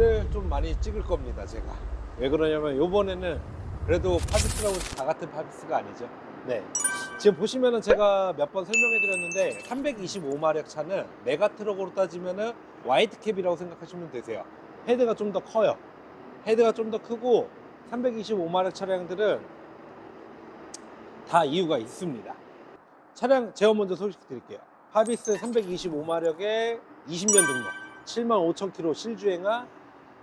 차량들을 좀 많이 찍을 겁니다 제가. 왜 그러냐면 요번에는 그래도 파비스라고 다 같은 파비스가 아니죠. 네. 지금 보시면은 제가 몇 번 설명해 드렸는데 325마력 차는 메가 트럭으로 따지면은 와이트 캡이라고 생각하시면 되세요. 헤드가 좀 더 커요. 헤드가 좀 더 크고 325마력 차량들은 다 이유가 있습니다. 차량 제가 먼저 소식 드릴게요. 파비스 325마력에 20년 등록 7만 5천 킬로 실주행한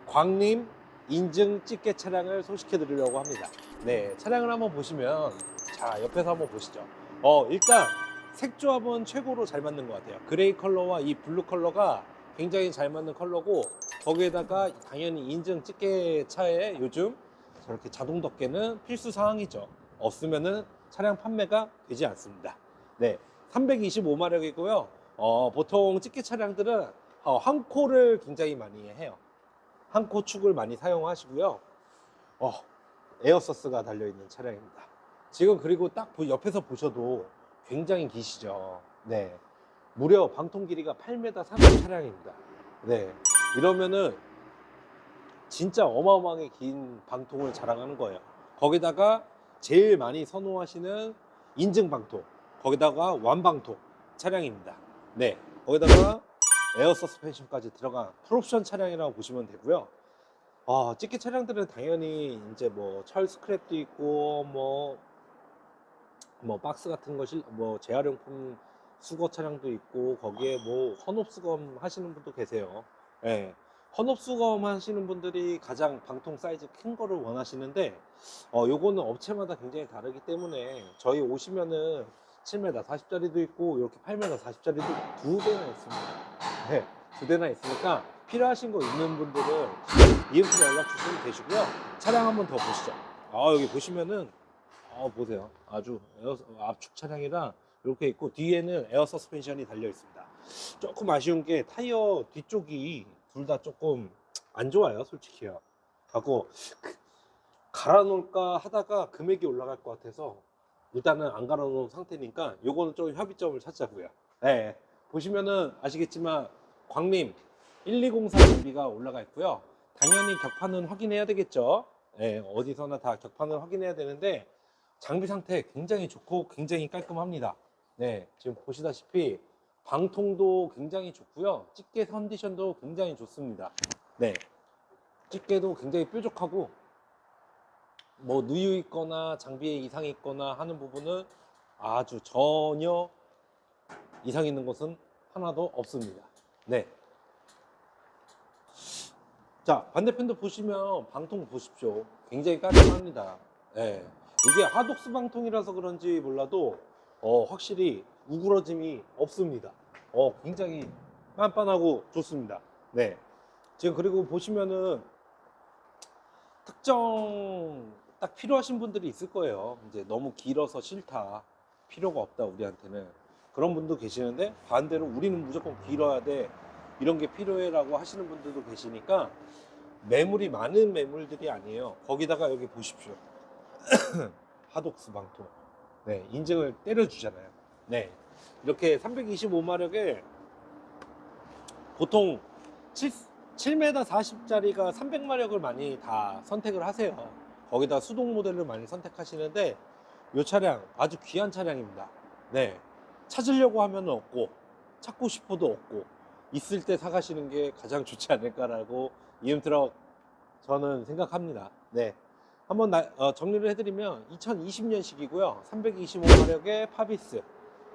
광림 인증 집게 차량을 소식해 드리려고 합니다. 네, 차량을 한번 보시면 자, 옆에서 한번 보시죠. 어, 일단 색조합은 최고로 잘 맞는 것 같아요. 그레이 컬러와 이 블루 컬러가 굉장히 잘 맞는 컬러고 거기에다가 당연히 인증 집게 차에 요즘 저렇게 자동 덮개는 필수 사항이죠. 없으면은 차량 판매가 되지 않습니다. 네, 325마력이고요. 어, 보통 집게 차량들은 어, 한 코를 굉장히 많이 해요. 한코 축을 많이 사용하시고요. 어, 에어서스가 달려있는 차량입니다. 지금 그리고 딱 보- 옆에서 보셔도 굉장히 기시죠. 네. 무려 방통 길이가 8m 30 차량입니다. 네. 이러면은 진짜 어마어마하게 긴 방통을 자랑하는 거예요. 거기다가 제일 많이 선호하시는 인증 방통, 거기다가 완방통 차량입니다. 네. 거기다가 에어 서스펜션까지 들어간 풀옵션 차량이라고 보시면 되고요. 어, 찍기 차량들은 당연히 이제 뭐 철 스크랩도 있고 뭐, 뭐 박스 같은 것이 뭐 재활용품 수거 차량도 있고 거기에 뭐 헌업 수검 하시는 분도 계세요. 예. 헌업 수검 하시는 분들이 가장 방통 사이즈 큰 거를 원하시는데 어 요거는 업체마다 굉장히 다르기 때문에 저희 오시면은 7m 40짜리도 있고 이렇게 8m 40짜리도 두 대나 있습니다. 네, 두 대나 있으니까 필요하신 거 있는 분들은 이음표 연락 주시면 되시고요. 차량 한번 더 보시죠. 아 여기 보시면은 아 보세요. 아주 에어, 압축 차량이라 이렇게 있고 뒤에는 에어 서스펜션이 달려 있습니다. 조금 아쉬운 게 타이어 뒤쪽이 둘 다 조금 안 좋아요, 솔직히요. 하고 그, 갈아 놓을까 하다가 금액이 올라갈 것 같아서 일단은 안 갈아놓은 상태니까 요거는 좀 협의점을 찾자고요. 네, 보시면은 아시겠지만 광림 1204 장비가 올라가 있고요. 당연히 격판은 확인해야 되겠죠. 네, 어디서나 다 격판을 확인해야 되는데 장비 상태 굉장히 좋고 굉장히 깔끔합니다. 네, 지금 보시다시피 방통도 굉장히 좋고요. 집게 컨디션도 굉장히 좋습니다. 네, 집게도 굉장히 뾰족하고 뭐 누유 있거나 장비에 이상이 있거나 하는 부분은 아주 전혀 이상 있는 것은 하나도 없습니다. 네. 자, 반대편도 보시면 방통 보십시오. 굉장히 깔끔합니다. 네. 이게 하독스 방통이라서 그런지 몰라도 어, 확실히 우그러짐이 없습니다. 어, 굉장히 빤빤하고 좋습니다. 네. 지금 그리고 보시면은 특정 딱 필요하신 분들이 있을 거예요. 이제 너무 길어서 싫다. 필요가 없다, 우리한테는. 그런 분도 계시는데 반대로 우리는 무조건 길어야 돼. 이런 게 필요해라고 하시는 분들도 계시니까 매물이 많은 매물들이 아니에요. 거기다가 여기 보십시오. 하독스 방통. 네, 인증을 때려주잖아요. 네. 이렇게 325마력에 보통 7, 7m 40짜리가 300마력을 많이 다 선택을 하세요. 거기다 수동 모델을 많이 선택하시는데 이 차량 아주 귀한 차량입니다. 네. 찾으려고 하면 없고 찾고 싶어도 없고 있을 때 사가시는 게 가장 좋지 않을까라고 이음트럭 저는 생각합니다. 네. 한번 나- 어, 정리를 해드리면 2020년식이고요. 325마력의 파비스,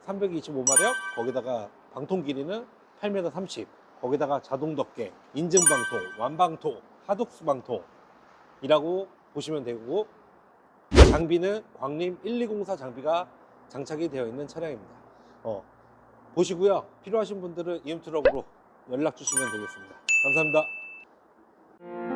325마력 거기다가 방통 길이는 8m 30, 거기다가 자동 덮개, 인증 방통, 완방통, 하독스 방통이라고 보시면 되고 장비는 광림 1204 장비가 장착이 되어 있는 차량입니다. 어, 보시고요. 필요하신 분들은 이음트럭으로 연락 주시면 되겠습니다. 감사합니다.